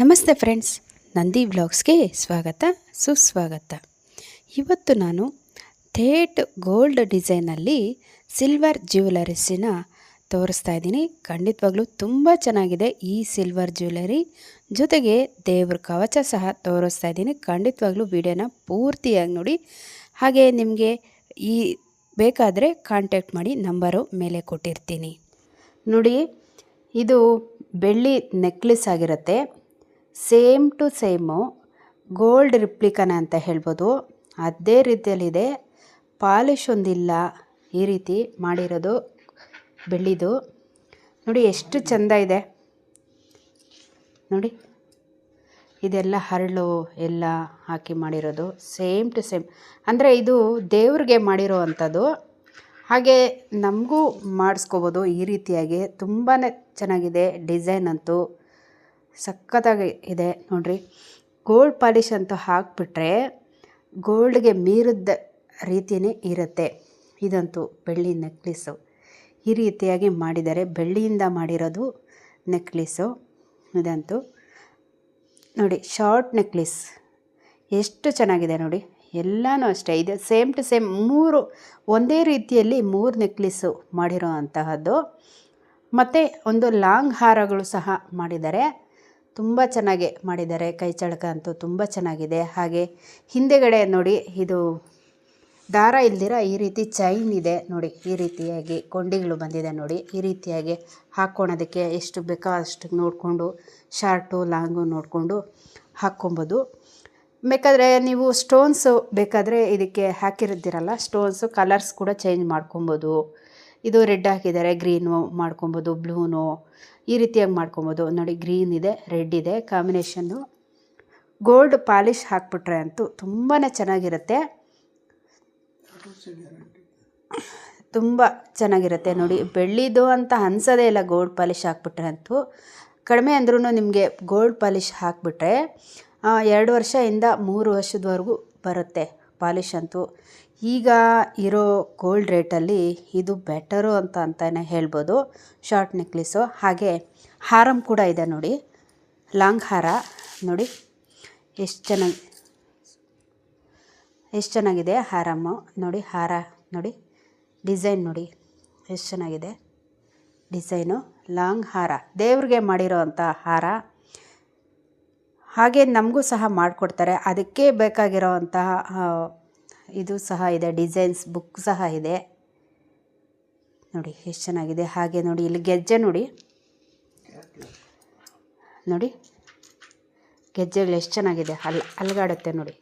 ನಮಸ್ತೆ ಫ್ರೆಂಡ್ಸ್, ನಂದಿ ಬ್ಲಾಗ್ಸ್ಗೆ ಸ್ವಾಗತ, ಸುಸ್ವಾಗತ. ಇವತ್ತು ನಾನು ಥೇಟ್ ಗೋಲ್ಡ್ ಡಿಸೈನಲ್ಲಿ ಸಿಲ್ವರ್ ಜ್ಯುವೆಲರೀಸಿನ ತೋರಿಸ್ತಾ ಇದ್ದೀನಿ. ಖಂಡಿತವಾಗ್ಲೂ ತುಂಬ ಚೆನ್ನಾಗಿದೆ ಈ ಸಿಲ್ವರ್ ಜ್ಯುವೆಲರಿ. ಜೊತೆಗೆ ದೇವ್ರ ಕವಚ ಸಹ ತೋರಿಸ್ತಾ ಇದ್ದೀನಿ. ಖಂಡಿತವಾಗ್ಲೂ ವಿಡಿಯೋನ ಪೂರ್ತಿಯಾಗಿ ನೋಡಿ. ಹಾಗೆ ನಿಮಗೆ ಈ ಬೇಕಾದರೆ ಕಾಂಟ್ಯಾಕ್ಟ್ ಮಾಡಿ, ನಂಬರು ಮೇಲೆ ಕೊಟ್ಟಿರ್ತೀನಿ. ನೋಡಿ, ಇದು ಬೆಳ್ಳಿ ನೆಕ್ಲೆಸ್ ಆಗಿರುತ್ತೆ. ಸೇಮ್ ಟು ಸೇಮು ಗೋಲ್ಡ್ ರಿಪ್ಲಿಕನ ಅಂತ ಹೇಳ್ಬೋದು. ಅದೇ ರೀತಿಯಲ್ಲಿದೆ. ಪಾಲಿಶ್ ಒಂದಿಲ್ಲ ಈ ರೀತಿ ಮಾಡಿರೋದು ಬೆಳ್ಳಿದು. ನೋಡಿ ಎಷ್ಟು ಚೆಂದ ಇದೆ. ನೋಡಿ ಇದೆಲ್ಲ ಹರಳು ಎಲ್ಲ ಹಾಕಿ ಮಾಡಿರೋದು. Same to same. ಅಂದರೆ ಇದು ದೇವ್ರಿಗೆ ಮಾಡಿರೋ ಅಂಥದ್ದು ಹಾಗೆ ನಮಗೂ ಮಾಡಿಸ್ಕೋಬೋದು ಈ ರೀತಿಯಾಗಿ. ತುಂಬಾ ಚೆನ್ನಾಗಿದೆ ಡಿಸೈನ್ ಅಂತೂ. ಸಖತ್ತಾಗಿ ಇದೆ ನೋಡಿರಿ. ಗೋಲ್ಡ್ ಪಾಲಿಶ್ ಅಂತೂ ಹಾಕಿಬಿಟ್ರೆ ಗೋಲ್ಡ್ಗೆ ಮೀರಿದ ರೀತಿಯೇ ಇರುತ್ತೆ. ಇದಂತೂ ಬೆಳ್ಳಿ ನೆಕ್ಲೆಸ್ಸು ಈ ರೀತಿಯಾಗಿ ಮಾಡಿದ್ದಾರೆ ಬೆಳ್ಳಿಯಿಂದ ಮಾಡಿರೋದು ನೆಕ್ಲೆಸ್ಸು ಇದಂತೂ ನೋಡಿ ಶಾರ್ಟ್ ನೆಕ್ಲೆಸ್ ಎಷ್ಟು ಚೆನ್ನಾಗಿದೆ ನೋಡಿ. ಎಲ್ಲನೂ ಅಷ್ಟೇ. ಇದೆ ಸೇಮ್ ಟು ಸೇಮ್ ಮೂರು, ಒಂದೇ ರೀತಿಯಲ್ಲಿ ಮೂರು ನೆಕ್ಲೆಸ್ಸು ಮಾಡಿರೋ ಅಂತಹದ್ದು. ಮತ್ತು ಒಂದು ಲಾಂಗ್ ಹಾರಗಳು ಸಹ ಮಾಡಿದ್ದಾರೆ ತುಂಬ ಚೆನ್ನಾಗಿ ಮಾಡಿದ್ದಾರೆ. ಕೈ ಚಳಕ ಅಂತೂ ತುಂಬ ಚೆನ್ನಾಗಿದೆ. ಹಾಗೆ ಹಿಂದೆಗಡೆ ನೋಡಿ, ಇದು ದಾರ ಇಲ್ದಿರ ಈ ರೀತಿ ಚೈನ್ ಇದೆ ನೋಡಿ. ಈ ರೀತಿಯಾಗಿ ಕೊಂಡಿಗಳು ಬಂದಿದೆ ನೋಡಿ. ಈ ರೀತಿಯಾಗಿ ಹಾಕ್ಕೊಳೋದಕ್ಕೆ ಎಷ್ಟು ಬೇಕೋ ಅಷ್ಟು ನೋಡಿಕೊಂಡು, ಶಾರ್ಟು, ಲಾಂಗು ನೋಡಿಕೊಂಡು ಹಾಕ್ಕೊಬೋದು. ಬೇಕಾದರೆ ನೀವು ಸ್ಟೋನ್ಸು ಬೇಕಾದರೆ ಇದಕ್ಕೆ ಹಾಕಿರ್ತೀರಲ್ಲ, ಸ್ಟೋನ್ಸು ಕಲರ್ಸ್ ಕೂಡ ಚೇಂಜ್ ಮಾಡ್ಕೊಬೋದು. ಇದು ರೆಡ್ ಹಾಕಿದ್ದಾರೆ, ಗ್ರೀನು ಮಾಡ್ಕೊಬೋದು, ಬ್ಲೂನು. ಈ ರೀತಿಯಾಗಿ ಮಾಡ್ಕೊಬೋದು. ನೋಡಿ ಗ್ರೀನ್ ಇದೆ ರೆಡ್ ಇದೆ ಕಾಂಬಿನೇಷನ್ನು ಗೋಲ್ಡ್ ಪಾಲಿಶ್ ಹಾಕ್ಬಿಟ್ರೆ ಅಂತೂ ತುಂಬಾ ಚೆನ್ನಾಗಿರುತ್ತೆ. ತುಂಬ ಚೆನ್ನಾಗಿರುತ್ತೆ. ನೋಡಿ, ಬೆಳ್ಳಿದು ಅಂತ ಅನ್ಸೋದೇ ಇಲ್ಲ ಗೋಲ್ಡ್ ಪಾಲಿಶ್ ಹಾಕ್ಬಿಟ್ರೆ ಅಂತೂ. ಕಡಿಮೆ ಅಂದ್ರೂ ನಿಮಗೆ ಗೋಲ್ಡ್ ಪಾಲಿಶ್ ಹಾಕಿಬಿಟ್ರೆ ಎರಡು ವರ್ಷದಿಂದ ಮೂರು ವರ್ಷದವರೆಗೂ ಬರುತ್ತೆ ಪಾಲಿಶ್ ಅಂತೂ. ಈಗ ಇರೋ ಗೋಲ್ಡ್ ರೇಟಲ್ಲಿ ಇದು ಬೆಟರು ಅಂತ ಅಂತಲೇ ಹೇಳ್ಬೋದು. ಶಾರ್ಟ್ ನೆಕ್ಲೆಸ್ಸು ಹಾಗೆ ಹಾರಮ್ ಕೂಡ ಇದೆ ನೋಡಿ. ಲಾಂಗ್ ಹಾರ ನೋಡಿ. ಎಷ್ಟು ಚೆನ್ನಾಗಿ, ಎಷ್ಟು ಚೆನ್ನಾಗಿದೆ ಹಾರಮ್ಮು ನೋಡಿ. ಹಾರ ನೋಡಿ. ಡಿಸೈನ್ ನೋಡಿ. ಎಷ್ಟು ಚೆನ್ನಾಗಿದೆ. ಡಿಸೈನು. ಲಾಂಗ್ ಹಾರ. ದೇವ್ರಿಗೆ ಮಾಡಿರೋ ಅಂಥ ಹಾರ. ಹಾಗೆ ನಮಗೂ ಸಹ ಮಾಡಿಕೊಡ್ತಾರೆ. ಅದಕ್ಕೆ ಬೇಕಾಗಿರೋ ಅಂತಹ ಇದು ಸಹ ಇದೆ ಡಿಸೈನ್ಸ್ ಬುಕ್ ಸಹ ಇದೆ. ನೋಡಿ, ಎಷ್ಟು ಚೆನ್ನಾಗಿದೆ, ಹಾಗೆ ನೋಡಿ, ಇಲ್ಲಿ ಗೆಜ್ಜೆ ನೋಡಿ. ನೋಡಿ, ಗೆಜ್ಜೆಗಳು ಎಷ್ಟು ಚೆನ್ನಾಗಿದೆ, ಅಲ್, ಅಲ್ಗಾಡುತ್ತೆ ನೋಡಿ.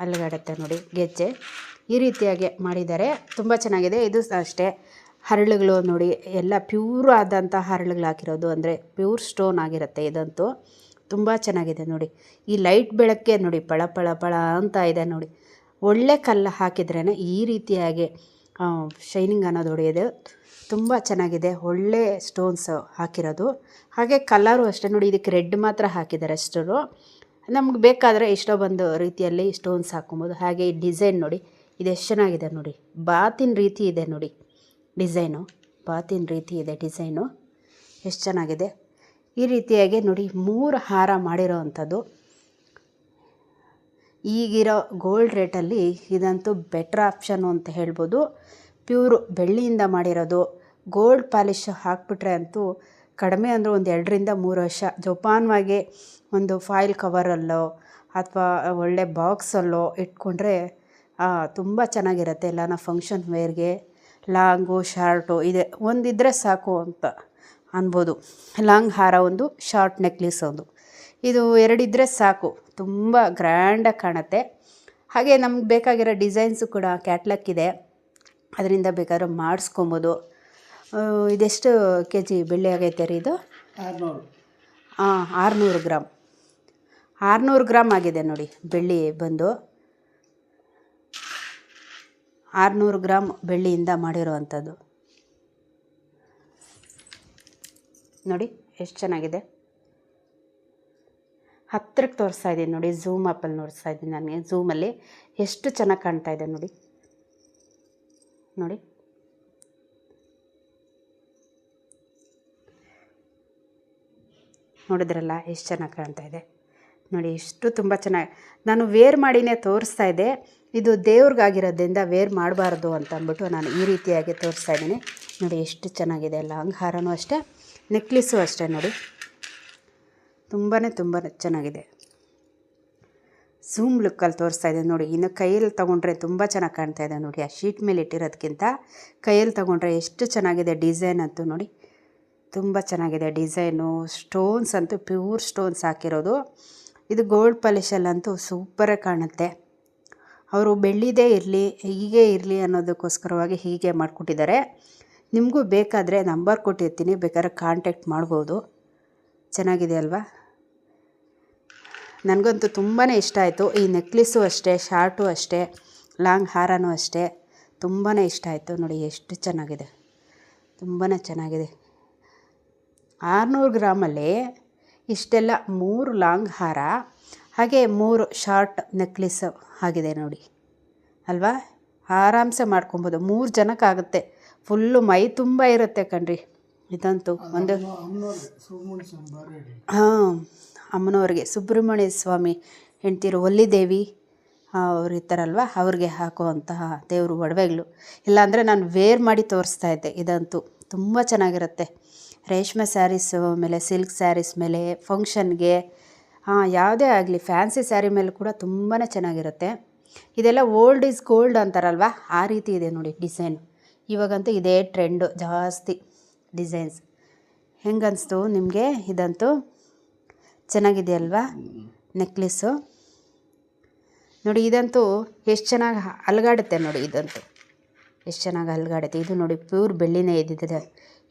ಅಲ್ಗಾಡುತ್ತೆ ನೋಡಿ, ಗೆಜ್ಜೆ. ಈ ರೀತಿಯಾಗಿ ಮಾಡಿದ್ದಾರೆ, ತುಂಬ ಚೆನ್ನಾಗಿದೆ. ಇದು ಅಷ್ಟೇ. ಹರಳುಗಳು ನೋಡಿ, ಎಲ್ಲ ಪ್ಯೂರ್ ಆದಂಥ ಹರಳುಗಳು ಹಾಕಿರೋದು, ಅಂದರೆ ಪ್ಯೂರ್ ಸ್ಟೋನ್ ಆಗಿರುತ್ತೆ ಇದಂತೂ. ತುಂಬ ಚೆನ್ನಾಗಿದೆ ನೋಡಿ. ಈ ಲೈಟ್ ಬೆಳಕ್ಕೆ ನೋಡಿ, ಪಳ ಪಳ ಪಳ ಅಂತ ಇದೆ ನೋಡಿ. ಒಳ್ಳೆ ಕಲ್ಲು ಹಾಕಿದ್ರೇ ಈ ರೀತಿಯಾಗಿ ಶೈನಿಂಗ್ ಅನ್ನೋದು ಹೊಡೆಯೋದು ತುಂಬ ಚೆನ್ನಾಗಿದೆ. ಒಳ್ಳೆ ಸ್ಟೋನ್ಸ್ ಹಾಕಿರೋದು. ಹಾಗೆ ಕಲರು ಅಷ್ಟೇ ನೋಡಿ, ಇದಕ್ಕೆ ರೆಡ್ ಮಾತ್ರ ಹಾಕಿದ್ದಾರೆ ಅಷ್ಟರು. ನಮ್ಗೆ ಬೇಕಾದರೆ ಎಷ್ಟೋ ಬಂದು ರೀತಿಯಲ್ಲಿ ಸ್ಟೋನ್ಸ್ ಹಾಕ್ಕೊಬೋದು. ಹಾಗೆ ಈ ಡಿಸೈನ್ ನೋಡಿ, ಇದು ಎಷ್ಟು ಚೆನ್ನಾಗಿದೆ ನೋಡಿ. ಬಾತಿನ ರೀತಿ ಇದೆ ನೋಡಿ ಡಿಸೈನು ಬಾತಿನ ರೀತಿ ಇದೆ ಡಿಸೈನು ಎಷ್ಟು ಚೆನ್ನಾಗಿದೆ. ಈ ರೀತಿಯಾಗಿ ನೋಡಿ, ಮೂರು ಹಾರ ಮಾಡಿರೋ ಅಂಥದ್ದು ಈಗಿರೋ ಗೋಲ್ಡ್ ರೇಟಲ್ಲಿ ಇದಂತೂ ಬೆಟ್ರ್ ಆಪ್ಷನ್ನು ಅಂತ ಹೇಳ್ಬೋದು. ಪ್ಯೂರು ಬೆಳ್ಳಿಯಿಂದ ಮಾಡಿರೋದು. ಗೋಲ್ಡ್ ಪಾಲಿಶ್ ಹಾಕಿಬಿಟ್ರೆ ಅಂತೂ ಕಡಿಮೆ ಅಂದರೆ ಒಂದು ಎರಡರಿಂದ ಮೂರು ವರ್ಷ. ಜೋಪಾನವಾಗಿ ಒಂದು ಫಾಯಿಲ್ ಕವರಲ್ಲೋ ಅಥವಾ ಒಳ್ಳೆ ಬಾಕ್ಸಲ್ಲೋ ಇಟ್ಕೊಂಡ್ರೆ ತುಂಬ ಚೆನ್ನಾಗಿರುತ್ತೆ ಎಲ್ಲನ ಫಂಕ್ಷನ್ ವೇರ್ಗೆ ಲಾಂಗು ಶಾರ್ಟು ಇದೆ. ಒಂದಿದ್ರೆ ಸಾಕು ಅಂತ ಅನ್ಬೋದು. ಲಾಂಗ್ ಹಾರ ಒಂದು ಶಾರ್ಟ್ ನೆಕ್ಲೆಸ್ ಒಂದು. ಇದು ಎರಡಿದ್ದರೆ ಸಾಕು. ತುಂಬ ಗ್ರ್ಯಾಂಡಾಗಿ ಕಾಣುತ್ತೆ. ಹಾಗೆ ನಮ್ಗೆ ಬೇಕಾಗಿರೋ ಡಿಸೈನ್ಸು ಕೂಡ ಕ್ಯಾಟ್ಲಕ್ ಇದೆ. ಅದರಿಂದ ಬೇಕಾದ್ರೆ ಮಾಡಿಸ್ಕೊಬೋದು. ಇದೆಷ್ಟು ಕೆ ಜಿ ಬೆಳ್ಳಿ ಆಗೈತೆ ರೀ ಇದು? ಹಾಂ ಆರುನೂರು ಗ್ರಾಮ್ ಆರುನೂರು ಗ್ರಾಮ್ ಆಗಿದೆ ನೋಡಿ ಬೆಳ್ಳಿ ಬಂದು. ಆರುನೂರು ಗ್ರಾಮ್ ಬೆಳ್ಳಿಯಿಂದ ಮಾಡಿರುವಂಥದ್ದು. ನೋಡಿ ಎಷ್ಟು ಚೆನ್ನಾಗಿದೆ. ಹತ್ತಿರಕ್ಕೆ ತೋರಿಸ್ತಾ ಇದ್ದೀನಿ ನೋಡಿ ಝೂಮ್ ಆ್ಯಪಲ್ಲಿ ನೋಡಿಸ್ತಾ ಇದ್ದೀನಿ ನನಗೆ ಝೂಮಲ್ಲಿ ಎಷ್ಟು ಚೆನ್ನಾಗಿ ಕಾಣ್ತಾ ಇದೆ ನೋಡಿ. ನೋಡಿ. ನೋಡಿದ್ರಲ್ಲ, ಎಷ್ಟು ಚೆನ್ನಾಗಿ ಕಾಣ್ತಾ ಇದೆ. ನೋಡಿ, ಎಷ್ಟು ತುಂಬ ಚೆನ್ನಾಗಿ, ನಾನು ವೇರ್ ಮಾಡಿನೇ ತೋರಿಸ್ತಾ ಇದ್ದೆ. ಇದು ದೇವ್ರಿಗಾಗಿರೋದ್ರಿಂದ ವೇರ್ ಮಾಡಬಾರ್ದು ಅಂತ ಅಂದ್ಬಿಟ್ಟು ನಾನು ಈ ರೀತಿಯಾಗಿ ತೋರಿಸ್ತಾ ಇದ್ದೀನಿ. ನೋಡಿ, ಎಷ್ಟು ಚೆನ್ನಾಗಿದೆ ಲಾಂಗ್ ಹಾರನೂ ಅಷ್ಟೇ, ನೆಕ್ಲೆಸ್ಸು ಅಷ್ಟೇ ನೋಡಿ. ತುಂಬಾ ತುಂಬ ಚೆನ್ನಾಗಿದೆ. ಝೂಮ್ ಲುಕ್ಕಲ್ಲಿ ತೋರಿಸ್ತಾ ಇದೆ ನೋಡಿ. ಇನ್ನು ಕೈಯಲ್ಲಿ ತೊಗೊಂಡ್ರೆ ತುಂಬ ಚೆನ್ನಾಗಿ ಕಾಣ್ತಾ ಇದೆ ನೋಡಿ. ಆ ಶೀಟ್ ಮೇಲೆ ಇಟ್ಟಿರೋದಕ್ಕಿಂತ ಕೈಯಲ್ಲಿ ತೊಗೊಂಡ್ರೆ ಎಷ್ಟು ಚೆನ್ನಾಗಿದೆ ಡಿಸೈನ್ ಅಂತೂ ನೋಡಿ. ತುಂಬ ಚೆನ್ನಾಗಿದೆ ಡಿಸೈನು ಸ್ಟೋನ್ಸ್ ಅಂತೂ ಪ್ಯೂರ್ ಸ್ಟೋನ್ಸ್ ಹಾಕಿರೋದು. ಇದು ಗೋಲ್ಡ್ ಪಾಲಿಷಲ್ಲಂತೂ ಸೂಪರಾಗಿ ಕಾಣುತ್ತೆ. ಅವರು ಬೆಳ್ಳಿದೇ ಇರಲಿ, ಹೀಗೆ ಇರಲಿ ಅನ್ನೋದಕ್ಕೋಸ್ಕರವಾಗಿ ಹೀಗೆ ಮಾಡಿಕೊಟ್ಟಿದ್ದಾರೆ. ನಿಮಗೂ ಬೇಕಾದರೆ ನಂಬರ್ ಕೊಟ್ಟಿರ್ತೀನಿ. ಬೇಕಾದ್ರೆ ಕಾಂಟ್ಯಾಕ್ಟ್ ಮಾಡ್ಬೋದು. ಚೆನ್ನಾಗಿದೆ ಅಲ್ವಾ ನನಗಂತೂ ತುಂಬಾ ಇಷ್ಟ ಆಯಿತು. ಈ ನೆಕ್ಲೆಸ್ಸು ಅಷ್ಟೇ, ಶಾರ್ಟು ಅಷ್ಟೇ, ಲಾಂಗ್ ಹಾರನೂ ಅಷ್ಟೇ ತುಂಬಾ ಇಷ್ಟ ಆಯಿತು. ನೋಡಿ ಎಷ್ಟು ಚೆನ್ನಾಗಿದೆ. ತುಂಬಾ ಚೆನ್ನಾಗಿದೆ. ಆರುನೂರು ಗ್ರಾಮಲ್ಲಿ ಇಷ್ಟೆಲ್ಲ ಮೂರು ಲಾಂಗ್ ಹಾರ, ಹಾಗೆ ಮೂರು ಶಾರ್ಟ್ ನೆಕ್ಲೆಸ್ಸು ಆಗಿದೆ ನೋಡಿ. ಅಲ್ವಾ? ಆರಾಮ್ಸೆ ಮಾಡ್ಕೊಬೋದು. ಮೂರು ಜನಕ್ಕಾಗುತ್ತೆ. ಫುಲ್ಲು ಮೈ ತುಂಬ ಇರುತ್ತೆ ಕಣ್ರಿ. ಇದಂತೂ ಒಂದು ಹಾಂ ಅಮ್ಮನವ್ರಿಗೆ ಸುಬ್ರಹ್ಮಣ್ಯ ಸ್ವಾಮಿ ಹೆಂಡ್ತಿರು ಒಲ್ಲಿದೇವಿ ಅವ್ರು ಇರ್ತಾರಲ್ವ ಅವ್ರಿಗೆ ಹಾಕುವಂತಹ ದೇವರು ಒಡವೆಗಳು. ಇಲ್ಲಾಂದರೆ ನಾನು ವೇರ್ ಮಾಡಿ ತೋರಿಸ್ತಾ ಇದ್ದೆ ಇದಂತೂ. ತುಂಬ ಚೆನ್ನಾಗಿರುತ್ತೆ. ರೇಷ್ಮೆ ಸ್ಯಾರೀಸ್ ಮೇಲೆ ಸಿಲ್ಕ್ ಸ್ಯಾರೀಸ್ ಮೇಲೆ ಫಂಕ್ಷನ್ಗೆ ಹಾಂ ಯಾವುದೇ ಆಗಲಿ ಫ್ಯಾನ್ಸಿ ಸ್ಯಾರಿ ಮೇಲೆ ಕೂಡ ತುಂಬಾ ಚೆನ್ನಾಗಿರುತ್ತೆ. ಇದೆಲ್ಲ ಓಲ್ಡ್ ಈಸ್ ಗೋಲ್ಡ್ ಅಂತಾರಲ್ವ ಆ ರೀತಿ ಇದೆ ನೋಡಿ ಡಿಸೈನ್. ಇವಾಗಂತೂ ಇದೇ ಟ್ರೆಂಡು ಜಾಸ್ತಿ. ಡಿಸೈನ್ಸ್. ಹೆಂಗನ್ನಿಸ್ತು ನಿಮಗೆ? ಇದಂತೂ ಚೆನ್ನಾಗಿದೆಯಲ್ವಾ? ನೆಕ್ಲೆಸ್ಸು? ನೋಡಿ, ಇದಂತೂ ಎಷ್ಟು ಚೆನ್ನಾಗಿ ಅಲಗಾಡುತ್ತೆ ನೋಡಿ ಇದಂತೂ. ಎಷ್ಟು ಚೆನ್ನಾಗಿ ಅಲಗಾಡುತ್ತೆ. ಇದು ನೋಡಿ ಪ್ಯೂರ್ ಬೆಳ್ಳಿನೇ ಇದ್ದಿದೆ.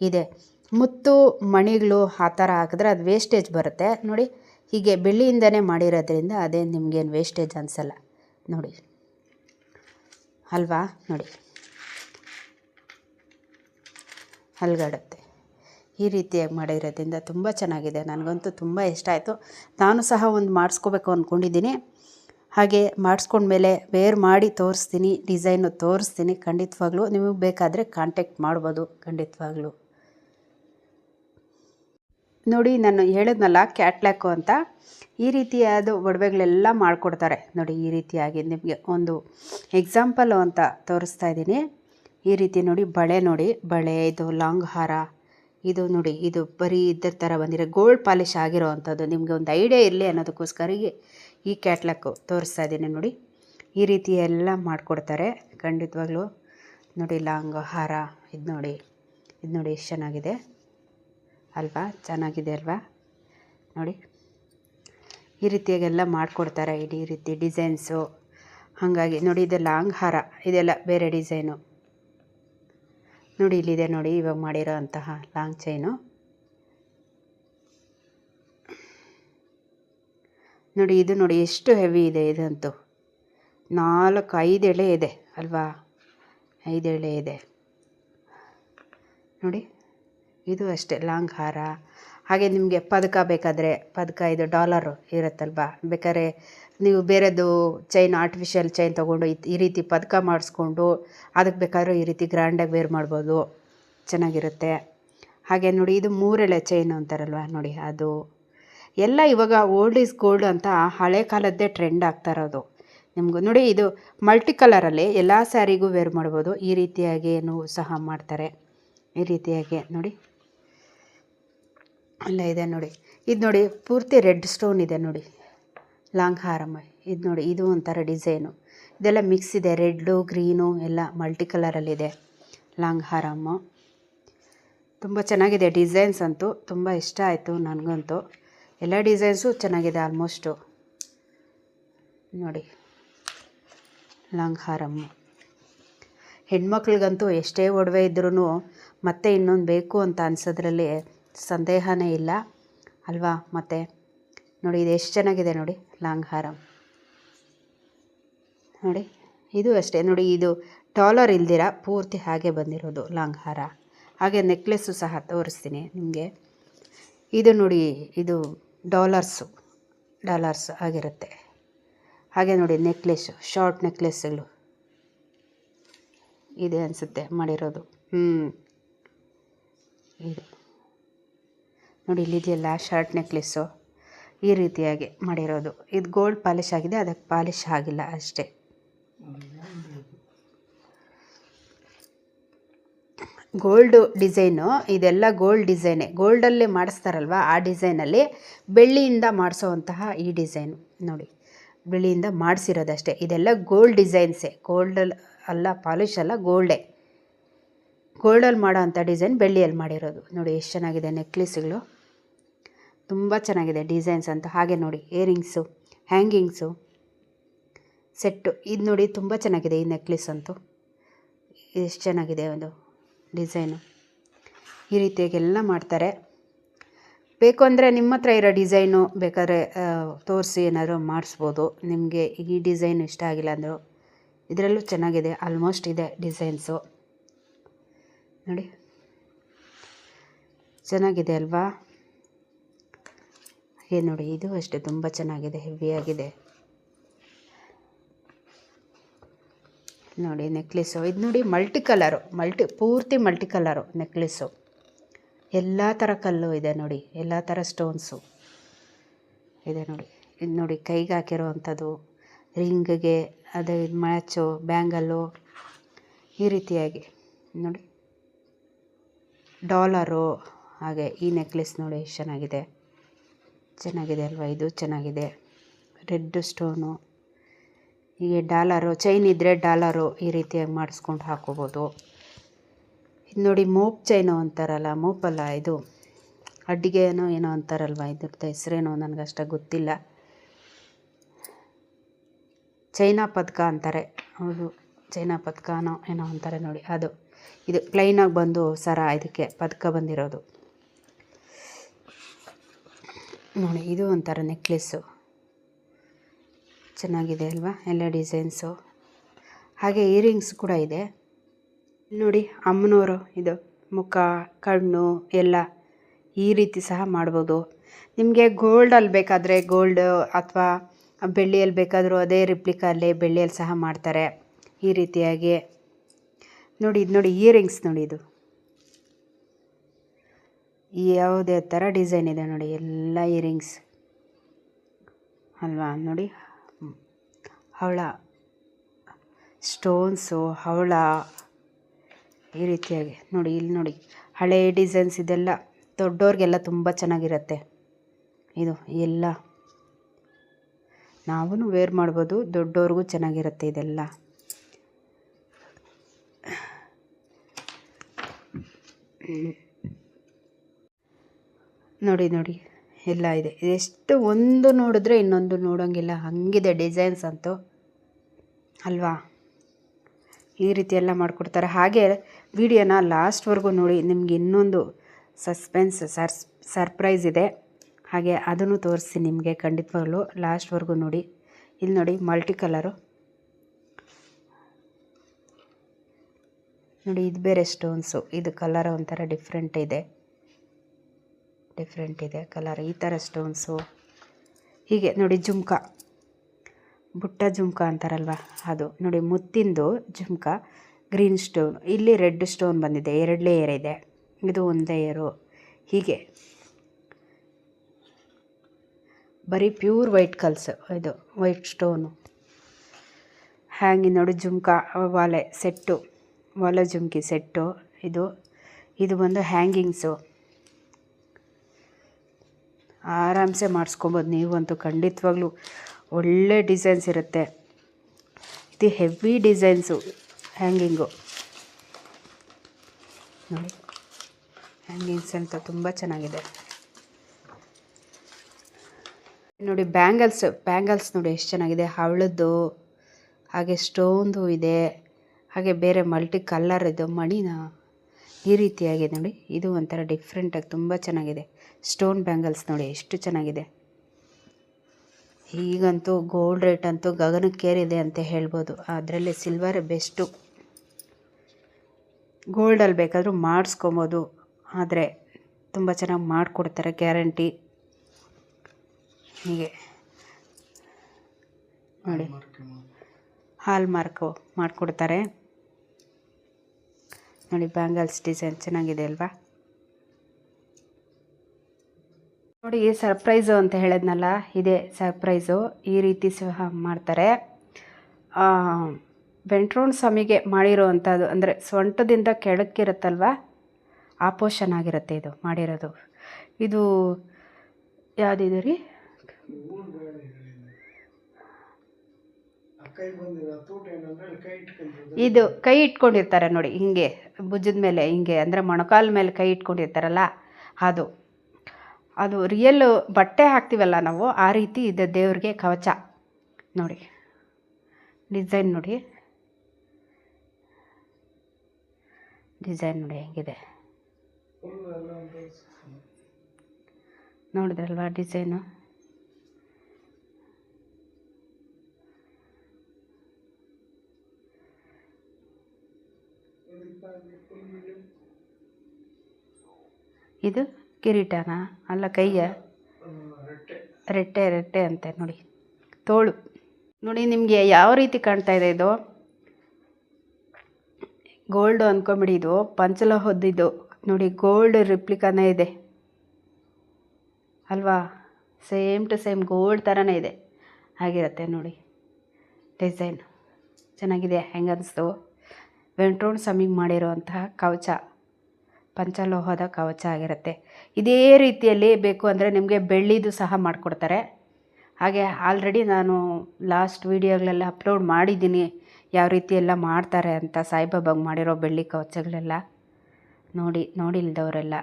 ಇದೆ. ಮುತ್ತು, ಮಣಿಗಳು ಆ ಥರ ಹಾಕಿದ್ರೆ ಅದು ವೇಸ್ಟೇಜ್ ಬರುತ್ತೆ. ನೋಡಿ, ಹೀಗೆ ಬೆಳ್ಳಿಯಿಂದನೇ ಮಾಡಿರೋದ್ರಿಂದ ಅದೇ ನಿಮಗೇನು ವೇಸ್ಟೇಜ್ ಅನಿಸಲ್ಲ. ನೋಡಿ. ಅಲ್ವಾ? ನೋಡಿ. ಅಲ್ಗಾಡುತ್ತೆ ಈ ರೀತಿಯಾಗಿ ಮಾಡಿರೋದ್ರಿಂದ ತುಂಬ ಚೆನ್ನಾಗಿದೆ. ನನಗಂತೂ ತುಂಬ ಇಷ್ಟ ಆಯಿತು. ನಾನು ಸಹ ಒಂದು ಮಾಡಿಸ್ಕೋಬೇಕು ಅಂದ್ಕೊಂಡಿದ್ದೀನಿ ಹಾಗೆ ಮಾಡಿಸ್ಕೊಂಡ್ಮೇಲೆ ವೇರ್ ಮಾಡಿ ತೋರಿಸ್ತೀನಿ, ಡಿಸೈನು ತೋರಿಸ್ತೀನಿ ಖಂಡಿತವಾಗ್ಲೂ. ನಿಮಗೆ ಬೇಕಾದರೆ ಕಾಂಟ್ಯಾಕ್ಟ್ ಮಾಡ್ಬೋದು ಖಂಡಿತವಾಗ್ಲೂ. ನೋಡಿ, ನಾನು ಹೇಳಿದ್ನಲ್ಲ ಕ್ಯಾಟ್ಲ್ಯಾಕು ಅಂತ. ಈ ರೀತಿಯಾದ ಒಡವೆಗಳೆಲ್ಲ ಮಾಡಿಕೊಡ್ತಾರೆ. ನೋಡಿ, ಈ ರೀತಿಯಾಗಿ ನಿಮಗೆ ಒಂದು ಎಕ್ಸಾಂಪಲು ಅಂತ ತೋರಿಸ್ತಾ ಇದ್ದೀನಿ. ಈ ರೀತಿ ನೋಡಿ, ಬಳೆ ನೋಡಿ, ಬಳೆ, ಇದು ಲಾಂಗ್ ಹಾರ, ಇದು ನೋಡಿ, ಇದು ಬರೀ ಇದ್ರ ಥರ ಬಂದಿರೋ ಗೋಲ್ಡ್ ಪಾಲಿಶ್ ಆಗಿರೋ ಅಂಥದ್ದು ನಿಮಗೆ ಒಂದು ಐಡಿಯಾ ಇರಲಿ ಅನ್ನೋದಕ್ಕೋಸ್ಕರ ಈ ಕ್ಯಾಟ್ಲಾಕು ತೋರಿಸ್ತಾ ಇದ್ದೀನಿ ನೋಡಿ. ಈ ರೀತಿ ಎಲ್ಲ ಮಾಡಿಕೊಡ್ತಾರೆ. ಖಂಡಿತವಾಗ್ಲೂ ನೋಡಿ, ಲಾಂಗ್ ಹಾರ, ಇದು ನೋಡಿ ಇದು ನೋಡಿ ಎಷ್ಟು ಚೆನ್ನಾಗಿದೆ. ಅಲ್ವಾ? ಚೆನ್ನಾಗಿದೆ ಅಲ್ವಾ? ನೋಡಿ. ಈ ರೀತಿಯಾಗೆಲ್ಲ ಮಾಡಿಕೊಡ್ತಾರೆ. ಇಡೀ ರೀತಿ ಡಿಸೈನ್ಸು. ಹಾಗಾಗಿ ನೋಡಿ, ಇದು ಲಾಂಗ್ ಹಾರ, ಇದೆಲ್ಲ ಬೇರೆ ಡಿಸೈನು. ನೋಡಿ, ಇಲ್ಲಿದೆ ನೋಡಿ, ಇವಾಗ ಮಾಡಿರೋ ಅಂತಹ ಲಾಂಗ್ ಚೈನು ನೋಡಿ, ಇದು ನೋಡಿ, ಎಷ್ಟು ಹೆವಿ ಇದೆ ಇದಂತೂ. ನಾಲ್ಕು ಐದು ಎಳೆ ಇದೆ, ಅಲ್ವಾ? ಐದು ಎಳೆ ಇದೆ. ನೋಡಿ, ಇದು ಅಷ್ಟೇ ಲಾಂಗ್ ಹಾರ. ಹಾಗೆ ನಿಮಗೆ ಪದಕ ಬೇಕಾದರೆ, ಪದಕ ಇದು ಡಾಲರು ಇರುತ್ತಲ್ವಾ? ಬೇಕಾದ್ರೆ ನೀವು ಬೇರೆದು ಚೈನ್ ಆರ್ಟಿಫಿಷಿಯಲ್ ಚೈನ್ ತೊಗೊಂಡು ಈ ರೀತಿ ಪದಕ ಮಾಡಿಸ್ಕೊಂಡು ಅದಕ್ಕೆ ಬೇಕಾದರೂ ಈ ರೀತಿ ಗ್ರ್ಯಾಂಡಾಗಿ ವೇರ್ ಮಾಡ್ಬೋದು. ಚೆನ್ನಾಗಿರುತ್ತೆ. ಹಾಗೆ ನೋಡಿ, ಇದು ಮೂರೆಳೆ ಚೈನು ಅಂತಾರಲ್ವ ನೋಡಿ, ಅದು. ಎಲ್ಲ ಇವಾಗ ಓಲ್ಡ್ ಈಸ್ ಗೋಲ್ಡ್ ಅಂತ ಹಳೆ ಕಾಲದ್ದೇ ಟ್ರೆಂಡ್ ಆಗ್ತಾ ಇರೋದು. ನಿಮಗೂ ನೋಡಿ, ಇದು ಮಲ್ಟಿ ಕಲರಲ್ಲಿ ಎಲ್ಲ ಸ್ಯಾರಿಗೂ ವೇರ್ ಮಾಡ್ಬೋದು. ಈ ರೀತಿಯಾಗಿ ಸಹ ಮಾಡ್ತಾರೆ. ಈ ರೀತಿಯಾಗಿ ನೋಡಿ. ಅಲ್ಲ, ಇದೆ ನೋಡಿ. ಇದು ನೋಡಿ, ಪೂರ್ತಿ ರೆಡ್ ಸ್ಟೋನ್ ಇದೆ ನೋಡಿ. ಲಾಂಗ್ ಹಾರಮ್ಮ ಇದು ನೋಡಿ, ಇದು ಒಂಥರ ಡಿಸೈನು. ಇದೆಲ್ಲ ಮಿಕ್ಸ್ ಇದೆ, ರೆಡ್ಡು, ಗ್ರೀನು ಎಲ್ಲ ಮಲ್ಟಿ ಕಲರಲ್ಲಿದೆ. ಲಾಂಗ್ ಹಾರಮ್ಮು ತುಂಬ ಚೆನ್ನಾಗಿದೆ ಡಿಸೈನ್ಸ್ ಅಂತೂ, ತುಂಬ ಇಷ್ಟ ಆಯಿತು ನನಗಂತೂ. ಎಲ್ಲ ಡಿಸೈನ್ಸು ಚೆನ್ನಾಗಿದೆ ಆಲ್ಮೋಸ್ಟು. ನೋಡಿ ಲಾಂಗ್ ಹಾರಮ್ಮು ಹೆಣ್ಮಕ್ಳಿಗಂತೂ ಎಷ್ಟೇ ಒಡವೆ ಇದ್ರೂ ಮತ್ತೆ ಇನ್ನೊಂದು ಬೇಕು ಅಂತ ಅನ್ಸೋದ್ರಲ್ಲಿ ಸಂದೇಹನೇ ಇಲ್ಲ. ಅಲ್ವಾ? ಮತ್ತೆ ನೋಡಿ, ಇದು ಎಷ್ಟು ಚೆನ್ನಾಗಿದೆ ನೋಡಿ. ಲಾಂಗ್ ಹಾರ ನೋಡಿ, ಇದು ಅಷ್ಟೇ. ನೋಡಿ, ಇದು ಟಾಲರ್ ಇಲ್ದಿರ ಪೂರ್ತಿ ಹಾಗೆ ಬಂದಿರೋದು ಲಾಂಗ್ ಹಾರ ಹಾಗೆ ನೆಕ್ಲೆಸ್ಸು ಸಹ ತೋರಿಸ್ತೀನಿ ನಿಮಗೆ. ಇದು ನೋಡಿ, ಇದು ಡಾಲರ್ಸು, ಡಾಲರ್ಸ್ ಆಗಿರುತ್ತೆ. ಹಾಗೆ ನೋಡಿ, ನೆಕ್ಲೆಸ್ಸು, ಶಾರ್ಟ್ ನೆಕ್ಲೆಸ್ಗಳು ಇದೆ ಅನಿಸುತ್ತೆ ಮಾಡಿರೋದು. ಹ್ಞೂ ಇದು ನೋಡಿ, ಇಲ್ಲಿದೆಯಲ್ಲ ಶಾರ್ಟ್ ನೆಕ್ಲೆಸ್ಸು. ಈ ರೀತಿಯಾಗಿ ಮಾಡಿರೋದು. ಇದು ಗೋಲ್ಡ್ ಪಾಲಿಶ್ ಆಗಿದೆ, ಅದಕ್ಕೆ ಪಾಲಿಶ್ ಆಗಿಲ್ಲ ಅಷ್ಟೇ. ಗೋಲ್ಡು ಡಿಸೈನು ಇದೆಲ್ಲ ಗೋಲ್ಡ್ ಡಿಸೈನೇ ಗೋಲ್ಡಲ್ಲೇ ಮಾಡಿಸ್ತಾರಲ್ವ, ಆ ಡಿಸೈನಲ್ಲಿ ಬೆಳ್ಳಿಯಿಂದ ಮಾಡಿಸೋವಂತಹ ಈ ಡಿಸೈನು ನೋಡಿ, ಬೆಳ್ಳಿಯಿಂದ ಮಾಡಿಸಿರೋದಷ್ಟೇ. ಇದೆಲ್ಲ ಗೋಲ್ಡ್ ಡಿಸೈನ್ಸೇ ಗೋಲ್ಡಲ್ಲಿ ಅಲ್ಲ ಪಾಲಿಶ್ ಅಲ್ಲ ಗೋಲ್ಡೇ ಗೋಲ್ಡಲ್ಲಿ ಮಾಡೋ ಅಂಥ ಡಿಸೈನ್ ಬೆಳ್ಳಿಯಲ್ಲಿ ಮಾಡಿರೋದು. ನೋಡಿ, ಎಷ್ಟು ಚೆನ್ನಾಗಿದೆ ನೆಕ್ಲೆಸ್ಗಳು ತುಂಬ ಚೆನ್ನಾಗಿದೆ ಡಿಸೈನ್ಸ್ ಅಂತ. ಹಾಗೆ ನೋಡಿ ಏರಿಂಗ್ಸು ಹ್ಯಾಂಗಿಂಗ್ಸು ಸೆಟ್ಟು ಇದು ನೋಡಿ ತುಂಬ ಚೆನ್ನಾಗಿದೆ ಈ ನೆಕ್ಲೆಸ್ ಅಂತೂ. ಎಷ್ಟು ಚೆನ್ನಾಗಿದೆ ಒಂದು ಡಿಸೈನು. ಈ ರೀತಿಯಾಗೆಲ್ಲ ಮಾಡ್ತಾರೆ. ಬೇಕು ಅಂದರೆ ನಿಮ್ಮ ಹತ್ರ ಇರೋ ಡಿಸೈನು ಬೇಕಾದ್ರೆ ತೋರಿಸಿ ಏನಾದರೂ ಮಾಡಿಸ್ಬೋದು. ನಿಮಗೆ ಈ ಡಿಸೈನ್ ಇಷ್ಟ ಆಗಿಲ್ಲ ಅಂದರೂ ಇದರಲ್ಲೂ ಚೆನ್ನಾಗಿದೆ ಆಲ್ಮೋಸ್ಟ್ ಇದೆ ಡಿಸೈನ್ಸು. ನೋಡಿ. ಚೆನ್ನಾಗಿದೆ ಅಲ್ವಾ? ಹಾಗೆ ನೋಡಿ, ಇದು ಅಷ್ಟೇ ತುಂಬ ಚೆನ್ನಾಗಿದೆ ಹೆವಿಯಾಗಿದೆ ನೋಡಿ ನೆಕ್ಲೆಸ್ಸು ಇದು ನೋಡಿ ಮಲ್ಟಿ ಕಲರು ಮಲ್ಟಿ ಪೂರ್ತಿ ಮಲ್ಟಿ ಕಲರು ನೆಕ್ಲೆಸ್ಸು ಎಲ್ಲ ಥರ ಕಲ್ಲು ಇದೆ ನೋಡಿ, ಎಲ್ಲ ಥರ ಸ್ಟೋನ್ಸು ಇದೆ ನೋಡಿ, ಇದು ನೋಡಿ ಕೈಗೆ ಹಾಕಿರೋ ಅಂಥದ್ದು ರಿಂಗ್ಗೆ ಅದು ಇದು ಮ್ಯಾಚು ಬ್ಯಾಂಗಲ್ಲು ಈ ರೀತಿಯಾಗಿ. ನೋಡಿ ಡಾಲರು ಹಾಗೆ ಈ ನೆಕ್ಲೆಸ್ ನೋಡಿ, ಚೆನ್ನಾಗಿದೆ. ಚೆನ್ನಾಗಿದೆ ಅಲ್ವಾ? ಇದು ಚೆನ್ನಾಗಿದೆ. ರೆಡ್ ಸ್ಟೋನು ಹೀಗೆ ಡಾಲರು ಚೈನ್ ಇದ್ದರೆ ಡಾಲರು ಈ ರೀತಿಯಾಗಿ ಮಾಡಿಸ್ಕೊಂಡು ಹಾಕೋಬೋದು. ಇದು ನೋಡಿ ಮೋಪ್ ಚೈನು ಅಂತಾರಲ್ಲ ಮೋಪಲ್ಲ ಇದು? ಅಡ್ಡಿಗೆನೋ ಏನೋ ಅಂತಾರಲ್ವ ಇದ್ರದ್ದು ಹೆಸರೇನೋ ನನಗೆ ಅಷ್ಟಾಗಿ ಗೊತ್ತಿಲ್ಲ. ಚೈನಾ ಪದಕ ಅಂತಾರೆ. ಹೌದು, ಚೈನಾ ಪದಕನೋ ಏನೋ ಅಂತಾರೆ ನೋಡಿ ಅದು. ಇದು ಪ್ಲೈನಾಗಿ ಬಂದು ಸರ ಇದಕ್ಕೆ ಪದಕ ಬಂದಿರೋದು. ನೋಡಿ, ಇದು ಒಂಥರ ನೆಕ್ಲೆಸ್ಸು ಚೆನ್ನಾಗಿದೆ ಅಲ್ವಾ? ಎಲ್ಲ ಡಿಸೈನ್ಸು ಹಾಗೆ ಇಯರಿಂಗ್ಸ್ ಕೂಡ ಇದೆ. ನೋಡಿ, ಅಮ್ಮನವರು ಇದು ಮುಖ, ಕಣ್ಣು ಎಲ್ಲ ಈ ರೀತಿ ಸಹ ಮಾಡ್ಬೋದು. ನಿಮಗೆ ಗೋಲ್ಡಲ್ಲಿ ಬೇಕಾದರೆ ಗೋಲ್ಡ್ ಅಥವಾ ಬೆಳ್ಳಿಯಲ್ಲಿ ಬೇಕಾದರೂ ಅದೇ ರಿಪ್ಲಿಕಲ್ಲಿ ಬೆಳ್ಳಿಯಲ್ಲಿ ಸಹ ಮಾಡ್ತಾರೆ ಈ ರೀತಿಯಾಗಿ. ನೋಡಿ, ಇದು ನೋಡಿ ಇಯರಿಂಗ್ಸ್ ನೋಡಿ ಇದು. ಯಾವುದೇ ಥರ ಡಿಸೈನ್ ಇದೆ ನೋಡಿ, ಎಲ್ಲ ಇಯರಿಂಗ್ಸ್. ಅಲ್ವಾ? ನೋಡಿ, ಹವಳ, ಸ್ಟೋನ್ಸು, ಹವಳ, ಈ ರೀತಿಯಾಗಿ. ನೋಡಿ, ಇಲ್ಲಿ ನೋಡಿ, ಹಳೆ ಡಿಸೈನ್ಸ್ ಇದೆಲ್ಲ ದೊಡ್ಡವ್ರಿಗೆಲ್ಲ ತುಂಬ ಚೆನ್ನಾಗಿರುತ್ತೆ. ಇದು ಎಲ್ಲ. ನಾವೂ ವೇರ್ ಮಾಡ್ಬೋದು, ದೊಡ್ಡವ್ರಿಗೂ ಚೆನ್ನಾಗಿರುತ್ತೆ ಇದೆಲ್ಲ. ನೋಡಿ ನೋಡಿ. ಎಲ್ಲ ಇದೆ. ಎಷ್ಟು ಒಂದು ನೋಡಿದ್ರೆ ಇನ್ನೊಂದು ನೋಡೋಂಗಿಲ್ಲ. ಹಾಗಿದೆ ಡಿಸೈನ್ಸ್ ಅಂತೂ. ಅಲ್ವಾ? ಈ ರೀತಿ ಎಲ್ಲ ಮಾಡಿಕೊಡ್ತಾರೆ. ಹಾಗೆ ವಿಡಿಯೋನ ಲಾಸ್ಟ್ವರೆಗೂ ನೋಡಿ. ನಿಮ್ಗೆ ಇನ್ನೊಂದು ಸಸ್ಪೆನ್ಸ್ ಸರ್ಪ್ರೈಸ್ ಇದೆ. ಹಾಗೆ ಅದನ್ನು ತೋರಿಸಿ ನಿಮಗೆ ಖಂಡಿತವಾಗ್ಲೂ ಲಾಸ್ಟ್ವರೆಗೂ ನೋಡಿ. ಇಲ್ಲಿ ನೋಡಿ ಮಲ್ಟಿ ಕಲರು. ನೋಡಿ, ಇದು ಬೇರೆ ಸ್ಟೋನ್ಸು ಇದು ಕಲರ್ ಒಂಥರ ಡಿಫ್ರೆಂಟ್ ಇದೆ. ಡಿಫ್ರೆಂಟ್ ಇದೆ, ಕಲರ್ ಈ ಥರ ಸ್ಟೋನ್ಸು ಹೀಗೆ ನೋಡಿ ಜುಮ್ಕ, ಬುಟ್ಟ ಜುಮ್ಕ ಅಂತಾರಲ್ವ ಅದು. ನೋಡಿ ಮುತ್ತಿಂದು ಜುಮ್ಕ ಗ್ರೀನ್ ಸ್ಟೋನ್ ಇಲ್ಲಿ ರೆಡ್ ಸ್ಟೋನ್ ಬಂದಿದೆ, ಎರಡು ಲೇಯರ್ ಇದೆ. ಇದು ಒಂದು ಲೇಯರು ಹೀಗೆ. ಬರೀ ಪ್ಯೂರ್ ವೈಟ್ ಕಲ್ಸ್ ಇದು ವೈಟ್ ಸ್ಟೋನು ಹ್ಯಾಂಗಿ ನೋಡಿ ಜುಮ್ಕ, ವಾಲೆ ಸೆಟ್ಟು ವಾಲೆ ಜುಮ್ಕಿ ಸೆಟ್ಟು ಇದು ಇದು ಬಂದು ಹ್ಯಾಂಗಿಂಗ್ಸು ಆರಾಮ್ಸೆ ಮಾಡಿಸ್ಕೊಬೋದು. ನೀವಂತೂ ಖಂಡಿತವಾಗ್ಲೂ ಒಳ್ಳೆ ಡಿಸೈನ್ಸ್ ಇರುತ್ತೆ. ಇದು ಹೆವಿ ಡಿಸೈನ್ಸು. ಹ್ಯಾಂಗಿಂಗು. ನೋಡಿ. ಹ್ಯಾಂಗಿಂಗ್ಸ್ ಅಂತ ತುಂಬ ಚೆನ್ನಾಗಿದೆ. ನೋಡಿ, ಬ್ಯಾಂಗಲ್ಸ್ ಬ್ಯಾಂಗಲ್ಸ್ ನೋಡಿ ಎಷ್ಟು ಚೆನ್ನಾಗಿದೆ. ಹವಳದ್ದು ಹಾಗೆ ಸ್ಟೋನ್ದು ಇದೆ. ಹಾಗೆ ಬೇರೆ ಮಲ್ಟಿ ಕಲ್ಲರ್ ಇದು ಮಣಿನ ಈ ರೀತಿಯಾಗಿದೆ ನೋಡಿ. ಇದು ಒಂಥರ ಡಿಫ್ರೆಂಟಾಗಿ ತುಂಬ ಚೆನ್ನಾಗಿದೆ. ಸ್ಟೋನ್ ಬ್ಯಾಂಗಲ್ಸ್ ನೋಡಿ, ಎಷ್ಟು ಚೆನ್ನಾಗಿದೆ. ಈಗಂತೂ ಗೋಲ್ಡ್ ರೇಟ್ ಅಂತೂ ಗಗನಕ್ಕೇರಿದೆ ಅಂತ ಹೇಳ್ಬೋದು. ಅದರಲ್ಲಿ ಸಿಲ್ವರ್ ಬೆಸ್ಟು. ಗೋಲ್ಡಲ್ಲಿ ಬೇಕಾದರೂ ಮಾಡಿಸ್ಕೊಬೋದು. ಆದರೆ ತುಂಬ ಚೆನ್ನಾಗಿ ಮಾಡಿಕೊಡ್ತಾರೆ, ಗ್ಯಾರಂಟಿ. ಹೀಗೆ. ನೋಡಿ. ಹಾಲ್ ಮಾರ್ಕು ಮಾಡಿಕೊಡ್ತಾರೆ. ನೋಡಿ, ಬ್ಯಾಂಗಲ್ಸ್ ಡಿಸೈನ್ ಚೆನ್ನಾಗಿದೆ ಅಲ್ವಾ? ನೋಡಿ ಸರ್ಪ್ರೈಸು ಅಂತ ಹೇಳಿದ್ನಲ್ಲ, ಇದೇ ಸರ್ಪ್ರೈಸು. ಈ ರೀತಿ ಸಹ ಮಾಡ್ತಾರೆ. ವೆಂಟ್ರೋಣ ಸ್ವಾಮಿಗೆ ಮಾಡಿರೋ ಅಂಥದ್ದು ಅಂದರೆ ಸೊಂಟದಿಂದ ಕೆಳಕ್ಕಿರುತ್ತಲ್ವ? ಆ ಪೋಷನ್ ಆಗಿರುತ್ತೆ ಇದು, ಮಾಡಿರೋದು. ಇದು ಯಾವುದಿದೆ ರೀ? ಇದು ಕೈ ಇಟ್ಕೊಂಡಿರ್ತಾರೆ ನೋಡಿ, ಹಿಂಗೆ, ಭುಜದ ಮೇಲೆ ಹಿಂಗೆ, ಅಂದರೆ ಮೊಣಕಾಲ ಮೇಲೆ ಕೈ ಇಟ್ಕೊಂಡಿರ್ತಾರಲ್ಲ, ಅದು. ಅದು ರಿಯಲ್ ಬಟ್ಟೆ ಹಾಕ್ತೀವಲ್ಲ ನಾವು, ಆ ರೀತಿ ಇದೆ ದೇವ್ರಿಗೆ ಕವಚ. ನೋಡಿ ಡಿಸೈನ್ ನೋಡಿ. ಡಿಸೈನ್ ನೋಡಿ ಹೆಂಗಿದೆ. ನೋಡಿದ್ರಲ್ವಾ ಡಿಸೈನು ಇದು? ಕಿರೀಟನ? ಅಲ್ಲ ಕೈಯ? ರೆಟ್ಟೆ. ರೆಟ್ಟೆ ಅಂತೆ ನೋಡಿ. ತೋಳು. ನೋಡಿ ನಿಮಗೆ ಯಾವ ರೀತಿ ಕಾಣ್ತಾ ಇದೆ ಇದು? ಗೋಲ್ಡ್ ಅಂದ್ಕೊಂಬಿಡಿ ಇದು. ಪಂಚಲ ಹೊದ್ದಿದ್ದು. ನೋಡಿ ಗೋಲ್ಡ್ ರಿಪ್ಲಿಕಾನೇ ಇದೆ. ಅಲ್ವಾ? ಸೇಮ್ ಟು ಸೇಮ್ ಗೋಲ್ಡ್ ಥರನೇ ಇದೆ. ಆಗಿರುತ್ತೆ ನೋಡಿ. ಡಿಸೈನ್. ಚೆನ್ನಾಗಿದೆ. ಹೆಂಗೆ ಅನ್ನಿಸ್ತು ವೆಂಟ್ರೋಣ ಸ್ವಾಮಿಗೆ ಮಾಡಿರೋವಂತಹ ಕವಚ. ಪಂಚಲೋಹದ ಕವಚ ಆಗಿರುತ್ತೆ. ಇದೇ ರೀತಿಯಲ್ಲಿ ಬೇಕು ಅಂದರೆ ನಿಮಗೆ ಬೆಳ್ಳಿದು ಸಹ ಮಾಡಿಕೊಡ್ತಾರೆ. ಹಾಗೆ ಆಲ್ರೆಡಿ ನಾನು ಲಾಸ್ಟ್ ವೀಡಿಯೋಗಳೆಲ್ಲ ಅಪ್ಲೋಡ್ ಮಾಡಿದ್ದೀನಿ. ಯಾವ ರೀತಿ ಎಲ್ಲ ಮಾಡ್ತಾರೆ ಅಂತ ಸಾಯಿಬಾಬಾಗೆ ಮಾಡಿರೋ ಬೆಳ್ಳಿ ಕವಚಗಳೆಲ್ಲ ನೋಡಿ, ನೋಡಿಲ್ದವರೆಲ್ಲ.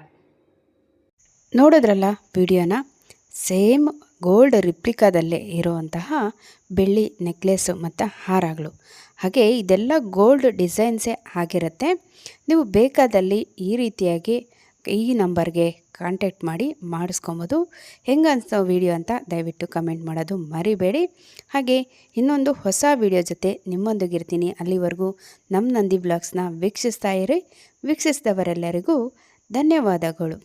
ನೋಡಿದ್ರಲ್ಲ ವಿಡಿಯೋನ ಸೇಮ್ ಗೋಲ್ಡ್ ರಿಪ್ಲಿಕಾದಲ್ಲೇ ಇರುವಂತಹ ಬೆಳ್ಳಿ ನೆಕ್ಲೆಸ್ಸು ಮತ್ತು ಹಾರಗಳು. ಹಾಗೆ ಇದೆಲ್ಲ ಗೋಲ್ಡ್ ಡಿಸೈನ್ಸೇ ಆಗಿರುತ್ತೆ. ನೀವು ಬೇಕಾದಲ್ಲಿ ಈ ರೀತಿಯಾಗಿ ಈ ನಂಬರ್ಗೆ ಕಾಂಟ್ಯಾಕ್ಟ್ ಮಾಡಿ ಮಾಡಿಸ್ಕೊಬೋದು. ಹೆಂಗೆ ಅನಿಸ್ತೋ ವಿಡಿಯೋ ಅಂತ ದಯವಿಟ್ಟು ಕಮೆಂಟ್ ಮಾಡೋದು ಮರಿಬೇಡಿ. ಹಾಗೆ ಇನ್ನೊಂದು ಹೊಸ ವಿಡಿಯೋ ಜೊತೆ ನಿಮ್ಮೊಂದಿಗಿರ್ತೀನಿ. ಅಲ್ಲಿವರೆಗೂ ನಮ್ಮ ನಂದಿ ಬ್ಲಾಗ್ಸ್ನ ವೀಕ್ಷಿಸ್ತಾ ಇರಿ. ವೀಕ್ಷಿಸಿದವರೆಲ್ಲರಿಗೂ ಧನ್ಯವಾದಗಳು.